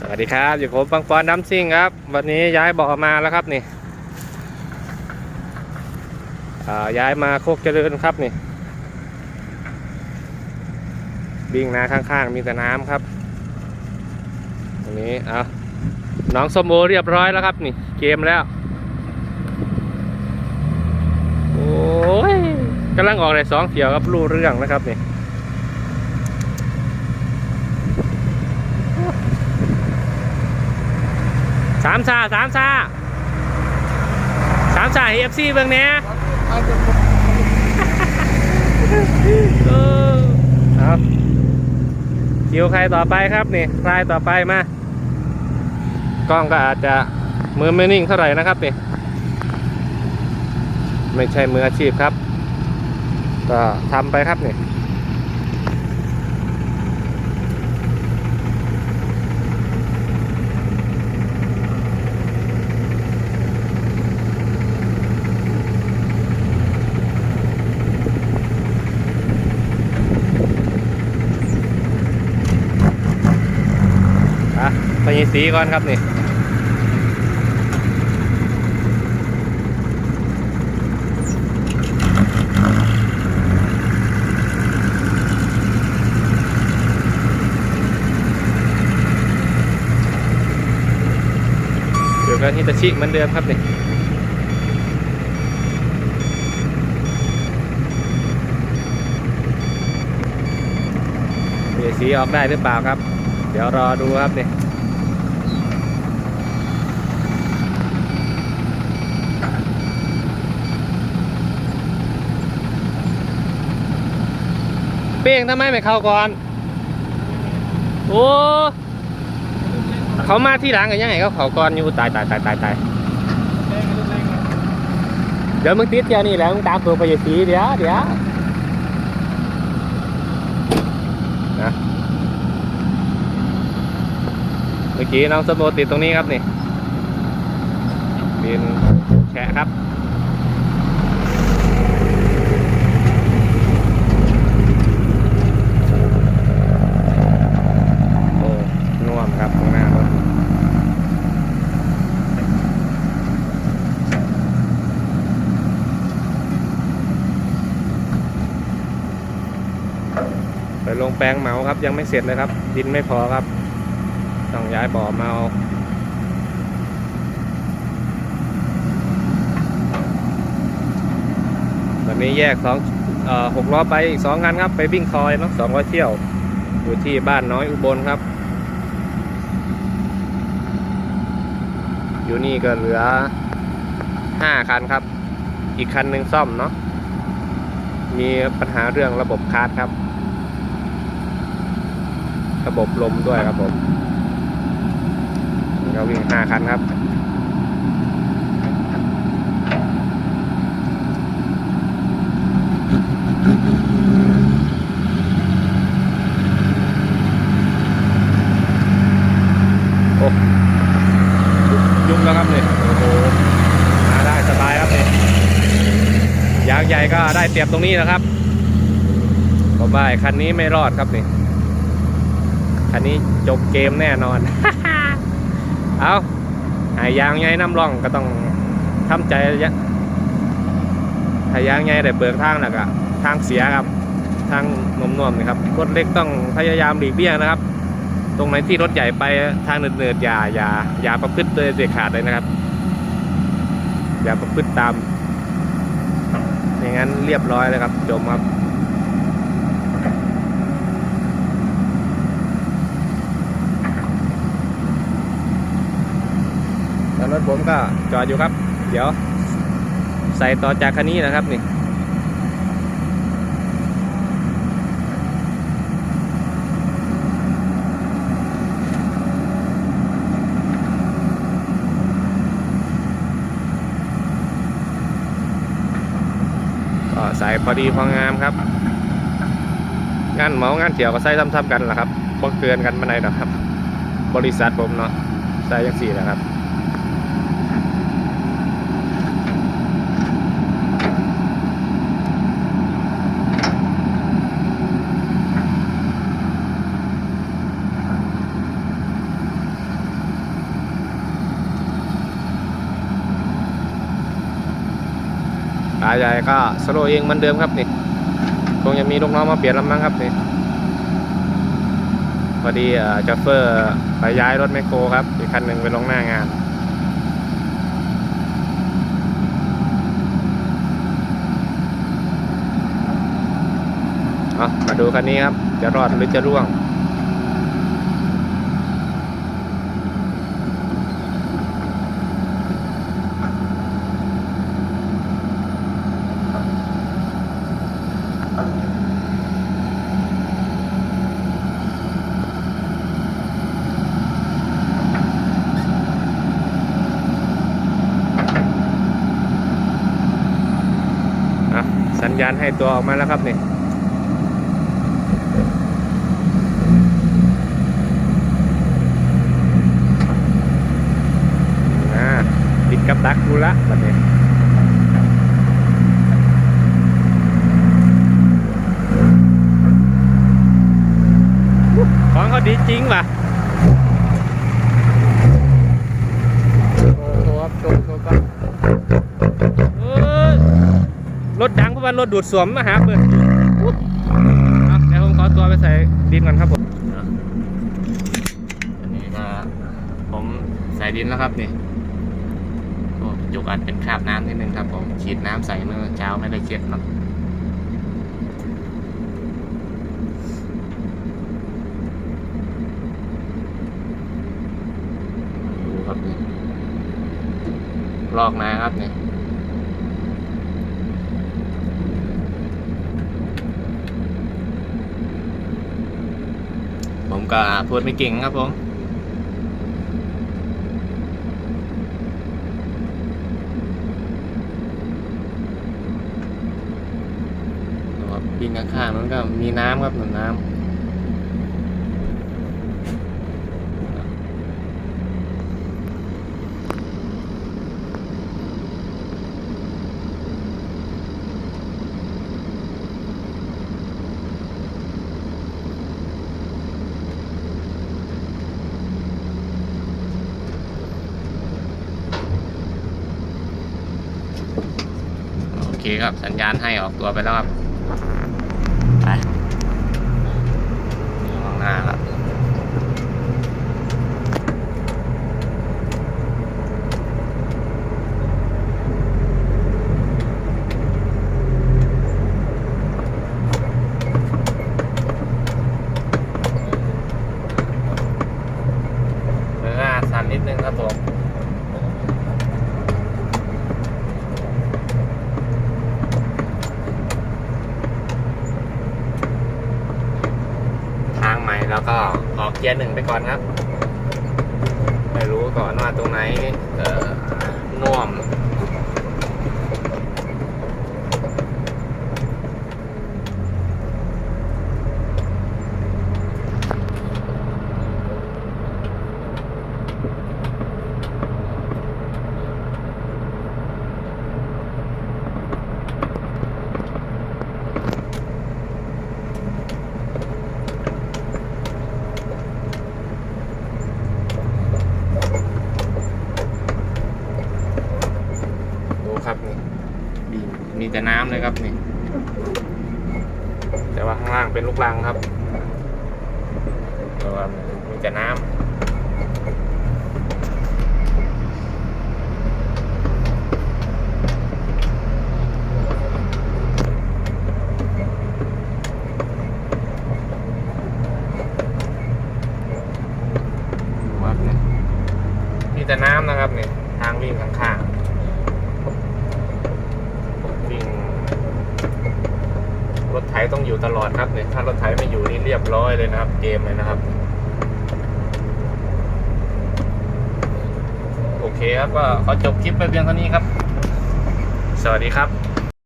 สวัสดีครับ อยู่ผมปังปอนน้ำซิ่งครับ วันนี้ย้ายบาะมาแล้วครับนี่ย้ายมาโคกเจริญครับนี่บิ่งนาข้างๆ มีแต่น้ำครับตรงนี้เอาน้องสมโอเรียบร้อยแล้วครับนี่ เกมแล้ว โอ้ยกำลังออกในสองเที่ยวครับรู้เรื่องนะครับนี่ามซาสามซาสามซาเอฟซีเบิ่งแหน่เออเอาคิวใครต่อไปครับนี่ใครต่อไปมากล้องก็อาจจะมือไม่นิ่งเท่าไหร่นะครับนี่ไม่ใช่มืออาชีพครับ ก็ทำไปครับนี่ ไปยีสีก่อนครับนี่เดี๋ยวกันฮิตาชิเหมือนเดิมครับนี่สีออกได้หรือเปล่าครับ เดี๋ยวรอดูครับนี่เป้งทำไมไม่เข้าก่อน โอ้เขามาที่หลังกันยังไงเขาเขาก่อนอยู่ตายตายตายตายตายเดี๋ยวมึงติดเดียวนี่แหละมึงตามตัวไปอย่สีเดี๋ยวเดี๋ยวนะเมื่อกี้น้องสมโบติดตรงนี้ครับนี่บินแฉะครับ โอ้น่วมครับข้างหน้ารถไปลง แปลงเหมาครับ ยังไม่เสร็จเลยครับ ดินไม่พอครับ ต้องย้ายบ่อมาเอาวันนี้แยกสองหกล้อไปอีกสองคันครับ ไปวิ่งคอยเนาะสองร้อยเที่ยวอยู่ที่บ้านน้อยอุบลครับอยู่นี่ก็เหลือห้าคันครับ อีกคันหนึ่งซ่อมเนาะ มีปัญหาเรื่องระบบคาร์ดครับ ระบบลมด้วยครับผมก็วิ่งห้าคันครับโอ้ยุบแล้วครับเนี่ยโอ้โหมาได้สบายครับเนี่ยยางใหญ่ก็ได้เปรียบตรงนี้นะครับเพราะว่าไอ้คันนี้ไม่รอดครับนี่ คันนี้จบเกมแน่นอน เอาหายยางไงน้ำร่องก็ต้องทำใจระยะหายยางไงแต่เบิกทางแล้วก็ทางเสียครับ ทางนมนวมๆนะครับรถเล็กต้องพยายามหลีกเลี่ยงนะครับ ตรงไหนที่รถใหญ่ไปทางเนิดๆอย่าอย่าอย่าประพฤติโดยเด็ดขาดเลยนะครับ อย่าประพฤติตาม อย่างนั้นเรียบร้อยเลยครับจมครับ แล้วรถ ผมก็จอดอยู่ครับ เดี๋ยวใส่ต่อจากคันนี้นะครับนี่ก็ใส่พอดีพองามครับ งานเหมางานเที่ยวก็ใส่ซ้ำๆกันแหละครับบ่เกินกันมาไหนหรอกครับ บริษัทผมเนาะใส่ยังสี่แหละครับ ขาใหญ่ก็สโลเองเหมือนเดิมครับนี่คงจะมีลูกน้องมาเปลี่ยนลำมั้งครับนี่พอดีเอ่อจัฟเฟอร์ไปย้ายรถแมคโครครับ อีกคันหนึ่งไปลงหน้างานมาดูคันนี้ครับ จะรอดหรือจะร่วง อะสั ญาณให้ตัวออกมาแล้วครับนี่อ่าติดกับดักดูละแบบนี้ของเขาดีจริงว่ะ โอ้โหครับโชว์โชว์ก่อนเอ้ยรถดังเพราะ ว่ารถดูดสวมมาหาเปิดอยู่อุ๊บเดี๋ยวผมขอตัวไปใส่ดินก่อนครับผมอันนี้ก็ผมใส่ดินแล้วครับนี่โอ้จุกอัดเป็นคราบน้ำนิดนึงครับผมฉีดน้ำใส่เมื่อเช้าไม่ได้เช็ดเนาะดูครับลอกมาครับนี่ผม ก็พูดไม่เก่งครับผมครับดินข้างๆนั้นก็มีน้ำครับหนุนน้ำ คครับ สัญญาณให้ออกตัวไปแล้วครับ ไปอยู่ข้างหน้าครับเนื้อสั่นนิดนึงครับผม ทางใหม่แล้ว ก็ออกเกียร์หนึ่งไปก่อนครับไม่รู้ก่อนว่าตรงไหนเอ่อน่วม ดูครับนี่มีมี แต่น้ำเลยครับนี่ แต่ว่าข้างล่างเป็นลูกรังครับแต่ว่ามีแต่น้ำดูครับนี่มีแต่น้ำนะครับนี่ทางวิ่งข้างๆ วิ่ง ไถต้องอยู่ตลอดครับเนี่ยถ้ารถไถไม่อยู่นี่เรียบร้อยเลยนะครับ เกมเลยนะครับ โอเคครับก็ขอจบคลิปไปเพียงเท่านี้ครับ สวัสดีครับ